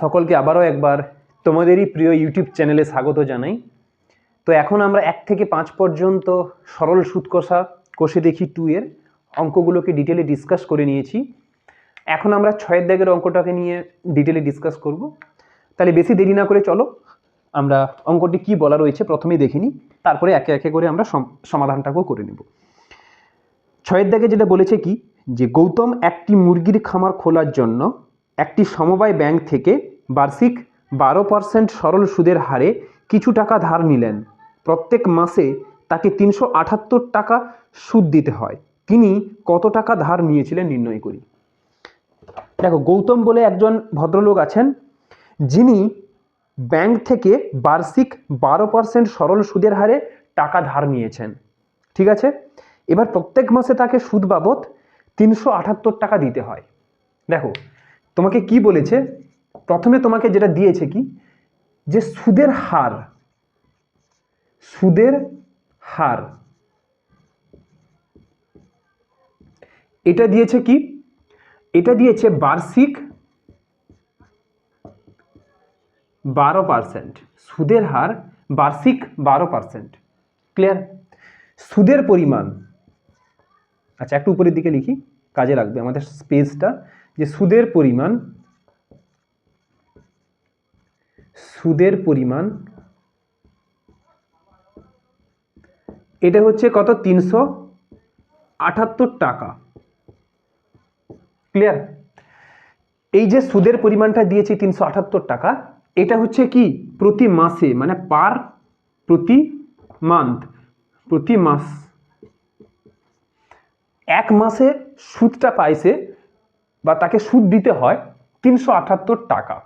সকলকে আবারও একবার তোমাদেরই প্রিয় ইউটিউব চ্যানেলে স্বাগত জানাই। তো এখন আমরা এক থেকে পাঁচ পর্যন্ত সরল সুদ কষা কষে দেখি টু এর অঙ্কগুলোকে ডিটেলে ডিসকাস করে নিয়েছি। এখন আমরা ছয়ের দাগের অঙ্কটাকে নিয়ে ডিটেলে ডিসকাস করব। তাহলে বেশি দেরি না করে চলো, আমরা অঙ্কটি কি বলা রয়েছে প্রথমেই দেখে নিই, তারপরে একে একে করে আমরা সম- সমাধানটাকেও করে নেব। ছয়ের দাগে যেটা বলেছে কি, যে গৌতম একটি মুরগির খামার খোলার জন্য একটি সমবায় ব্যাংক থেকে বার্ষিক বারো পার্সেন্ট সরল সুদের হারে কিছু টাকা ধার নিলেন। প্রত্যেক মাসে তাকে তিনশো আটাত্তর টাকা সুদ দিতে হয়। তিনি কত টাকা ধার নিয়েছিলেন নির্ণয় করি। দেখো, গৌতম বলে একজন ভদ্রলোক আছেন, যিনি ব্যাংক থেকে বার্ষিক বারো পার্সেন্ট সরল সুদের হারে টাকা ধার নিয়েছেন। ঠিক আছে? এবার প্রত্যেক মাসে তাকে সুদ বাবদ তিনশো আটাত্তর টাকা দিতে হয়। দেখো তোমাকে কি বলেছে? প্রথমে তোমাকে যেটা দিয়েছে কি? যে সুদের হার। সুদের হার। এটা দিয়েছে কি? এটা দিয়েছে বার্ষিক বারো পার্সেন্ট। সুদের হার বার্ষিক বারো পার্সেন্ট। ক্লিয়ার? সুদের পরিমাণ। আচ্ছা একটু উপরের দিকে লিখি। কাজে লাগবে। আমাদের স্পেসটা যে সুদের পরিমাণ সুদের পরিমাণ, এটা হচ্ছে কত? তিনশো আটাত্তর টাকা। ক্লিয়ার? এই যে সুদের পরিমাণটা দিয়েছি তিনশো আটাত্তর টাকা, এটা হচ্ছে কি? প্রতি মাসে মানে পার প্রতি মান্থ, প্রতি মাস। এক মাসে সুদটা পাইছে বা তাকে সুদ দিতে হয় তিনশো আটাত্তর টাকা।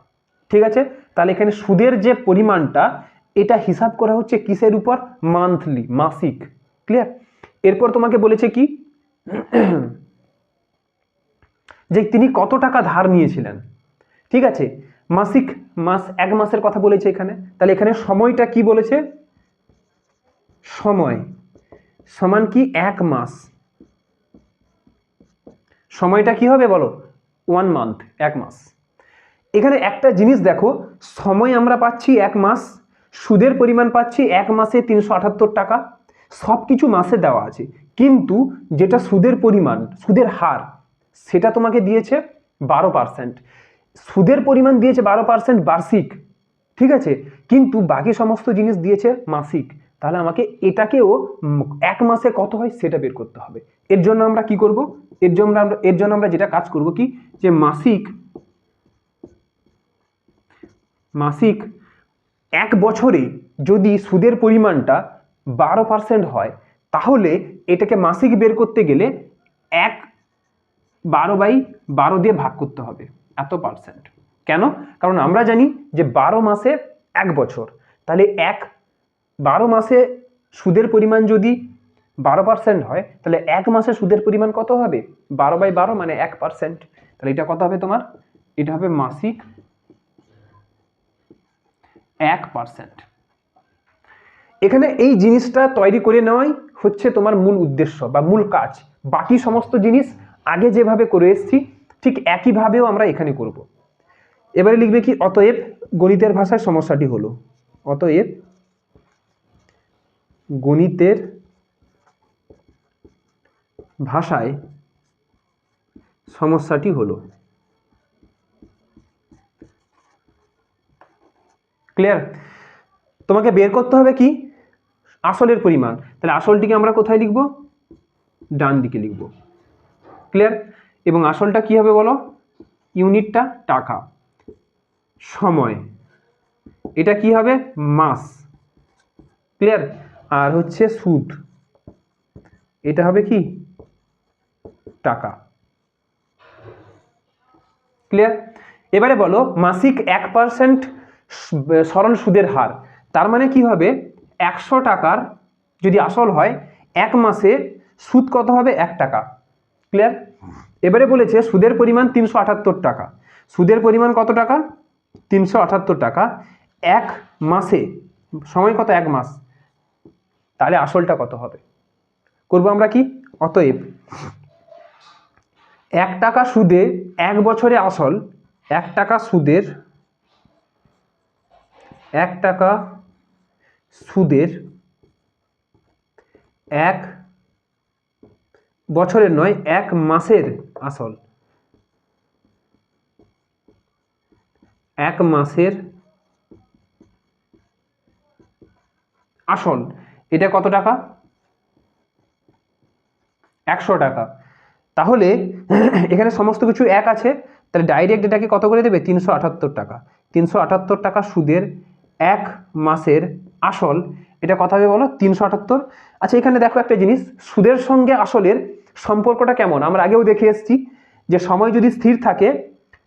ঠিক আছে? তাহলে এখানে সুদের যে পরিমাণটা, এটা হিসাব করা হচ্ছে কিসের উপর? মান্থলি মাসিক। ক্লিয়ার এরপর তোমাকে বলেছে কি? যে তিনি কত টাকা ধার নিয়েছিলেন। ঠিক আছে? মাসিক, মাস, এক মাসের কথা বলেছে এখানে। তাহলে এখানে সময়টা কি বলেছে? সময়। সমান কি? এক মাস। সময়টা কি হবে বলো? ওয়ান মান্থ এক মাস। এখানে একটা জিনিস দেখো, সময় আমরা পাচ্ছি এক মাস, সুদের পরিমাণ পাচ্ছি এক মাসে তিনশো আটাত্তর টাকা সব কিছু মাসে দেওয়া আছে। কিন্তু যেটা সুদের পরিমাণ, সুদের হার, সেটা তোমাকে দিয়েছে বারো পার্সেন্ট সুদের পরিমাণ দিয়েছে বারো পার্সেন্ট বার্ষিক। ঠিক আছে? কিন্তু বাকি সমস্ত জিনিস দিয়েছে মাসিক। তাহলে আমাকে এটাকেও এক মাসে কত হয় সেটা বের করতে হবে। এর জন্য আমরা কি করব? এর জন্য আমরা, এর জন্য আমরা যেটা কাজ করব কি? যে মাসিক মাসিক এক বছরে যদি সুদের পরিমাণটা বারো পার্সেন্ট হয়, তাহলে এটাকে মাসিক বের করতে গেলে এক বারো বাই বারো দিয়ে ভাগ করতে হবে। এত পার্সেন্ট কেন? কারণ আমরা জানি যে বারো মাসে এক বছর। তাহলে এক, বারো মাসে সুদের পরিমাণ যদি বারো পার্সেন্ট হয়, তাহলে এক মাসে সুদের পরিমাণ কত হবে? বারো বাই বারো মানে এক পার্সেন্ট তাহলে এটা কত হবে তোমার? এটা হবে মাসিক এক পার্সেন্ট এখানে এই জিনিসটা তৈরি করে নেওয়াই হচ্ছে তোমার মূল উদ্দেশ্য বা মূল কাজ। বাকি সমস্ত জিনিস আগে যেভাবে করে এসেছি, ঠিক একইভাবেও আমরা এখানে করব। এবারে লিখবে কি, অতএব গণিতের ভাষায় সমস্যাটি হলো। অতএব গণিতের ভাষায় সমস্যাটি হলো। ক্লিয়ার তোমাকে বের করতে হবে কি? আসলের পরিমাণ। তাহলে আসলটিকে আমরা কোথায় লিখব? ডান দিকে লিখব। ক্লিয়ার এবং আসলটা কি হবে বলো? ইউনিটটা টাকা। সময়। এটা কি হবে? মাস। ক্লিয়ার? আর হচ্ছে সুদ। এটা হবে কি? টাকা। ক্লিয়ার? এবারে বলো, মাসিক এক পার্সেন্ট সরল সুদের হার। তার মানে কি হবে? একশো টাকার যদি আসল হয়, এক মাসে সুদ কত হবে? এক টাকা। ক্লিয়ার? এবারে বলেছে সুদের পরিমাণ তিনশো আটাত্তর টাকা। সুদের পরিমাণ কত টাকা? তিনশো আটাত্তর টাকা। এক মাসে, সময় কত? এক মাস। তাহলে আসলটা কত হবে? করব আমরা কি? অতএব, এক টাকা সুদে এক বছরে আসল, এক টাকা সুদের, এক টাকা সুদের এক বছরের নয়, এক মাসের আসল। এক মাসের আসল এটা কত টাকা? একশো টাকা। তাহলে এখানে সমস্ত কিছু এক আছে। তাহলে ডাইরেক্ট এটাকে কত করে দেবে? তিনশো আটাত্তর টাকা। তিনশো আটাত্তর টাকা সুদের এক মাসের আসল। এটা কথা হবে বলো? তিনশো আটাত্তর। আচ্ছা এখানে দেখো একটা জিনিস। সুদের সঙ্গে আসলের সম্পর্কটা কেমন? আমরা আগেও দেখে এসেছি যে সময় যদি স্থির থাকে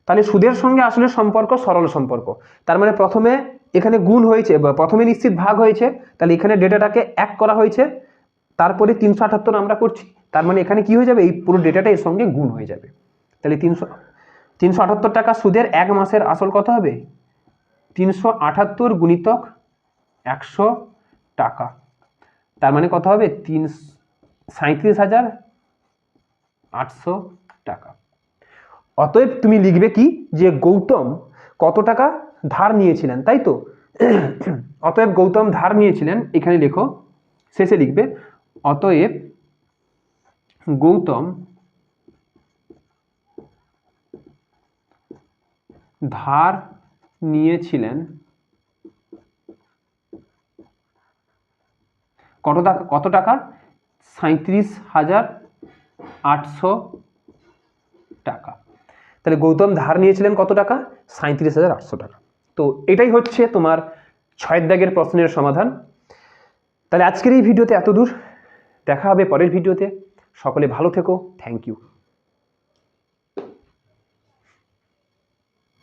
তাহলে সুদের সঙ্গে আসলে সম্পর্ক সরল সম্পর্ক। তার মানে প্রথমে এখানে গুণ হয়েছে প্রথমে নিশ্চিত ভাগ হয়েছে, তাহলে এখানে ডেটাটাকে এক করা হয়েছে, তারপরে তিনশো আটাত্তর আমরা করছি, তার মানে এখানে কি হয়ে যাবে? এই পুরো ডেটাটা এর সঙ্গে গুণ হয়ে যাবে। তাহলে তিনশো তিনশো আটাত্তর টাকা সুদের এক মাসের আসল কত হবে? তিনশো আটাত্তর গুণিতক একশো টাকা। তার মানে কত হবে? তিন সাঁত্রিশ হাজার আটশো টাকা। অতএব তুমি লিখবে কি? যে গৌতম কত টাকা ধার নিয়েছিলেন, তাই তো? অতএব গৌতম ধার নিয়েছিলেন, এখানে লেখো, শেষে লিখবে, অতএব গৌতম ধার নিয়েছিলেন, কত টাকা কত টাকা? সাঁত্রিশ হাজার আটশো তাহলে গৌতম ধার নিয়েছিলেন কত টাকা? সাঁত্রিশ হাজার আটশো টাকা। তো এটাই হচ্ছে তোমার ছয় দাগের প্রশ্নের সমাধান। তাহলে আজকের এই ভিডিওতে এত দূর। দেখা হবে পরের ভিডিওতে। সকলে ভালো থেকো। Thank you